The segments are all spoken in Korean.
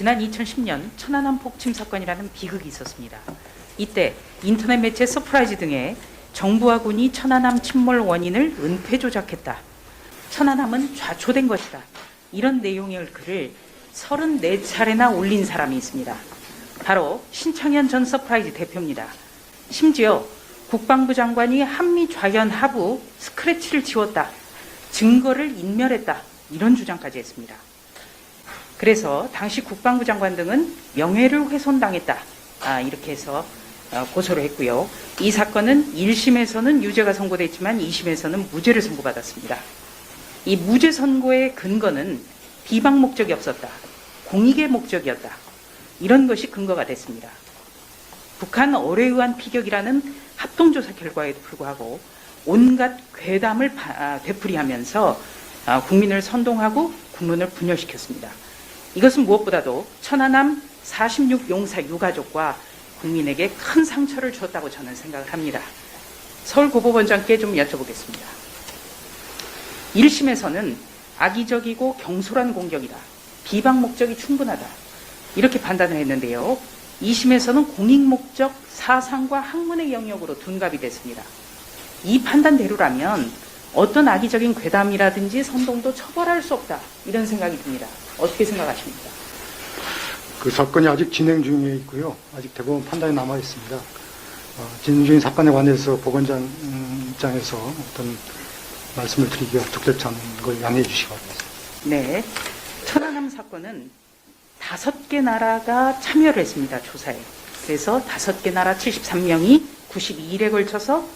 지난 2010년 천안함 폭침 사건이라는 비극이 있었습니다. 이때 인터넷 매체 서프라이즈 등에 정부와 군이 천안함 침몰 원인을 은폐 조작했다. 천안함은 좌초된 것이다. 이런 내용의 글을 34차례나 올린 사람이 있습니다. 바로 신창현 전 서프라이즈 대표입니다. 심지어 국방부 장관이 한미 좌연 하부 스크래치를 지웠다. 증거를 인멸했다. 이런 주장까지 했습니다. 그래서 당시 국방부 장관 등은 명예를 훼손당했다. 아, 이렇게 해서 어, 고소를 했고요. 이 사건은 1심에서는 유죄가 선고됐지만 2심에서는 무죄를 선고받았습니다. 이 무죄 선고의 근거는 비방 목적이 없었다. 공익의 목적이었다. 이런 것이 근거가 됐습니다. 북한 어뢰에 의한 피격이라는 합동조사 결과에도 불구하고 온갖 괴담을 바- 아, 되풀이하면서 아, 국민을 선동하고 국론을 분열시켰습니다. 이것은 무엇보다도 천안함 46 용사 유가족과 국민에게 큰 상처를 줬다고 저는 생각을 합니다. 서울고법원장께 좀 여쭤보겠습니다. 1심에서는 악의적이고 경솔한 공격이다. 비방 목적이 충분하다. 이렇게 판단을 했는데요. 2심에서는 공익 목적 사상과 학문의 영역으로 둔갑이 됐습니다. 이 판단대로라면 어떤 악의적인 괴담이라든지 선동도 처벌할 수 없다. 이런 생각이 듭니다. 어떻게 생각하십니까? 그 사건이 아직 진행 중에 있고요. 아직 대법원 판단이 남아 있습니다. 어, 진행 중인 사건에 관해서 법원장 음, 입장에서 어떤 말씀을 드리기가 적절치 않은 걸 양해해 주시기 바랍니다. 네. 천안함 사건은 다섯 개 나라가 참여를 했습니다. 조사에. 그래서 다섯 개 나라 73명이 92일에 걸쳐서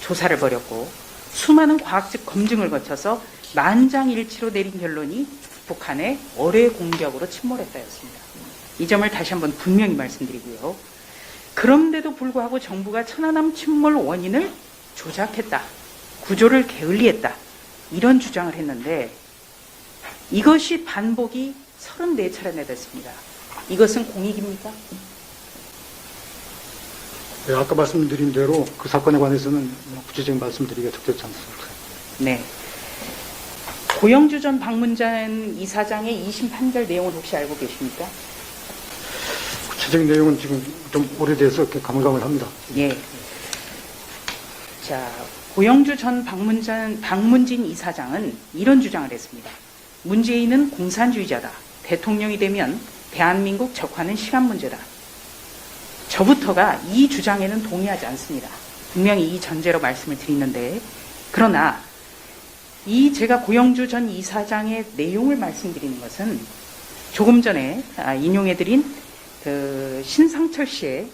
조사를 벌였고 수많은 과학적 검증을 거쳐서 만장일치로 내린 결론이 북한의 어뢰 공격으로 침몰했다였습니다. 이 점을 다시 한번 분명히 말씀드리고요. 그런데도 불구하고 정부가 천안함 침몰 원인을 조작했다. 구조를 게을리했다. 이런 주장을 했는데 이것이 반복이 34차례나 됐습니다. 이것은 공익입니까? 네, 아까 말씀드린 대로 그 사건에 관해서는 뭐 구체적인 말씀드리기가 적절치 않습니다. 네. 고영주 전 방문장 이사장의 2심 판결 내용을 혹시 알고 계십니까? 구체적인 내용은 지금 좀 오래돼서 이렇게 가물가물합니다. 예. 자, 고영주 전 방문장, 방문진 이사장은 이런 주장을 했습니다. 문재인은 공산주의자다. 대통령이 되면 대한민국 적화는 시간 문제다. 저부터가 이 주장에는 동의하지 않습니다. 분명히 이 전제로 말씀을 드리는데, 그러나 이 제가 고영주 전 이사장의 내용을 말씀드리는 것은 조금 전에 아, 인용해드린 그 신상철 씨의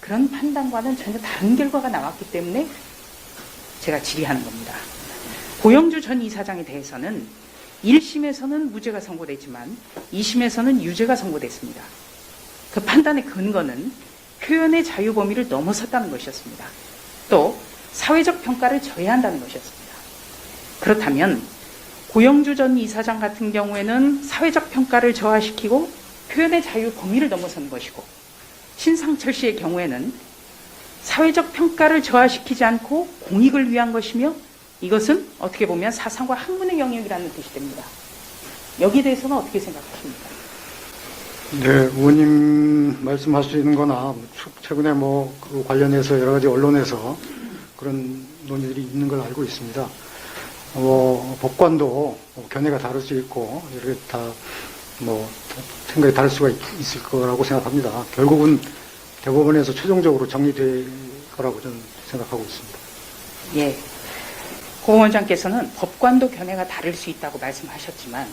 그런 판단과는 전혀 다른 결과가 나왔기 때문에 제가 질의하는 겁니다. 고영주 전 이사장에 대해서는 1심에서는 무죄가 선고됐지만 2심에서는 유죄가 선고됐습니다. 그 판단의 근거는 표현의 자유 범위를 넘어섰다는 것이었습니다. 또 사회적 평가를 저해한다는 것이었습니다. 그렇다면 고영주 전 이사장 같은 경우에는 사회적 평가를 저하시키고 표현의 자유 범위를 넘어선 것이고 신상철 씨의 경우에는 사회적 평가를 저하시키지 않고 공익을 위한 것이며 이것은 어떻게 보면 사상과 학문의 영역이라는 뜻이 됩니다. 여기에 대해서는 어떻게 생각하십니까? 네, 의원님 말씀하시는 거나 최- 최근에 뭐 그 관련해서 여러 가지 언론에서 그런 논의들이 있는 걸 알고 있습니다. 뭐 법관도 뭐 견해가 다를 수 있고 이렇게 다뭐 생각이 다를 수가 있- 있을 거라고 생각합니다. 결국은 대법원에서 최종적으로 정리될 거라고 저는 생각하고 있습니다. 예. 고 원장께서는 법관도 견해가 다를 수 있다고 말씀하셨지만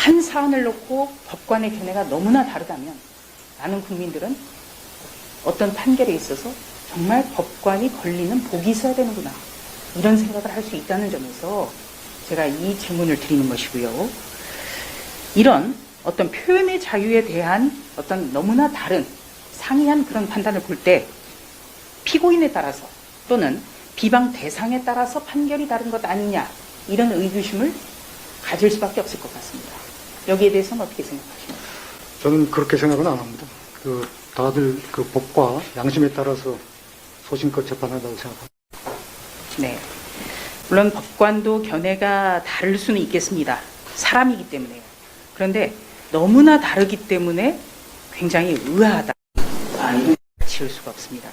한 사안을 놓고 법관의 견해가 너무나 다르다면 많은 국민들은 어떤 판결에 있어서 정말 법관이 걸리는 복이 있어야 되는구나 이런 생각을 할 수 있다는 점에서 제가 이 질문을 드리는 것이고요. 이런 어떤 표현의 자유에 대한 어떤 너무나 다른 상이한 그런 판단을 볼 때 피고인에 따라서 또는 비방 대상에 따라서 판결이 다른 것 아니냐 이런 의구심을 가질 수밖에 없을 것 같습니다. 여기에 대해서는 어떻게 생각하십니까? 저는 그렇게 생각은 안 합니다. 그 다들 그 법과 양심에 따라서 소신껏 재판한다고 생각합니다. 네. 물론 법관도 견해가 다를 수는 있겠습니다. 사람이기 때문에요. 그런데 너무나 다르기 때문에 굉장히 의아하다. 아, 이런 지울 수가 없습니다.